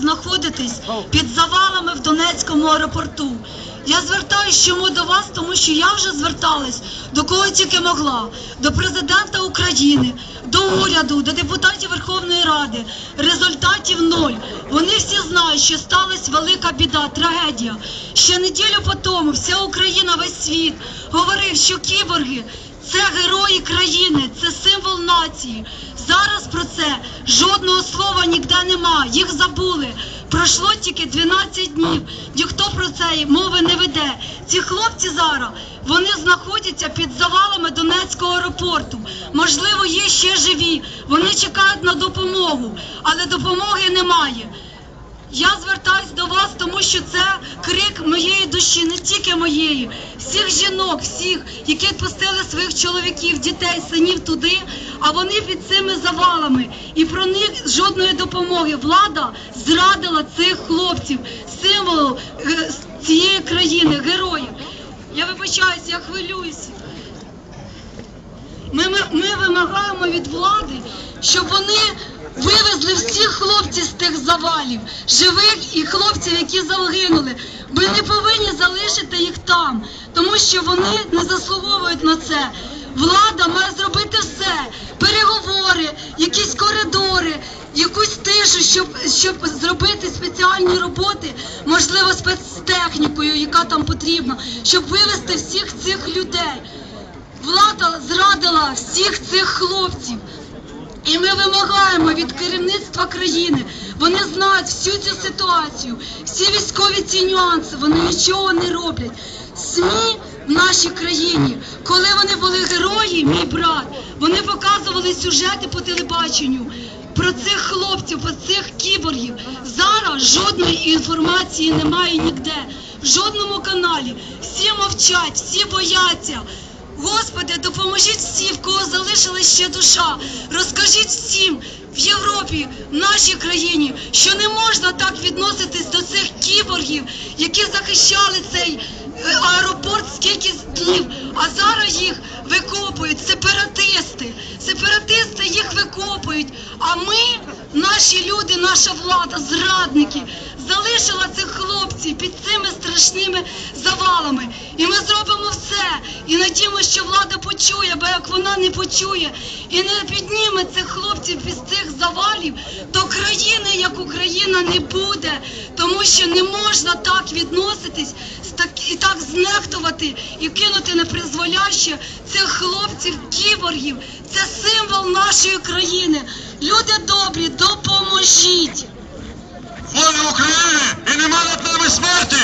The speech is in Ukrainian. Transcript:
знаходитесь під завалами в Донецькому аеропорту. Я звертаюсь чому до вас, тому що я вже зверталась до кого тільки могла, до президента України, до уряду, до депутатів Верховної Ради. Результатів ноль. Вони всі знають, що сталася велика біда, трагедія. Ще неділю по тому вся Україна, весь світ говорив, що кіборги це герої країни, це символ нації. Зараз про це жодного слова ніде нема. Їх забули. Пройшло тільки 12 днів. Ніхто про це мови не веде. Ці хлопці зараз вони знаходяться під завалами Донецького аеропорту. Можливо, є ще живі. Вони чекають на допомогу, але допомоги немає. Я звертаюсь до вас, тому що це крик моєї душі, не тільки моєї, всіх жінок, всіх, які відпустили своїх чоловіків, дітей, синів туди, а вони під цими завалами. І про них жодної допомоги. Влада зрадила цих хлопців, символу е, цієї країни, героїв. Я вибачаюся, я хвилююся. Ми, ми, ми вимагаємо від влади, щоб вони вивезли всіх хлопців з тих завалів, живих і хлопців, які загинули. Ми не повинні залишити їх там, тому що вони не заслуговують на це. Влада має зробити все: переговори, якісь коридори, якусь тишу, щоб, щоб зробити спеціальні роботи, можливо, спецтехнікою, яка там потрібна, щоб вивезти всіх цих людей. Влада зрадила всіх цих хлопців. І ми вимагаємо від керівництва країни. Вони знають всю цю ситуацію, всі військові ці нюанси, вони нічого не роблять. СМІ в нашій країні, коли вони були герої, мій брат, вони показували сюжети по телебаченню про цих хлопців, про цих кіборгів. Зараз жодної інформації немає ніде, в жодному каналі. Всі мовчать, всі бояться. Господи, допоможіть всім, в кого залишилась ще душа. Розкажіть всім в Європі, в нашій країні, що не можна так відноситись до цих кіборгів, які захищали цей е, аеропорт скільки днів, а зараз їх викопують сепаратисти. Сепаратисти їх викопують. А ми, наші люди, наша влада, зрадники, залишила цих хлопців під цими страшними завалами. І ми зробимо. І надіємося, що влада почує, бо як вона не почує і не підніме цих хлопців із цих завалів, то країни як Україна не буде, тому що не можна так відноситись, і так знехтувати і кинути на призволяще цих хлопців, кіборгів. Це символ нашої країни. Люди добрі, допоможіть! Слава Україні! І нема над нами смерті!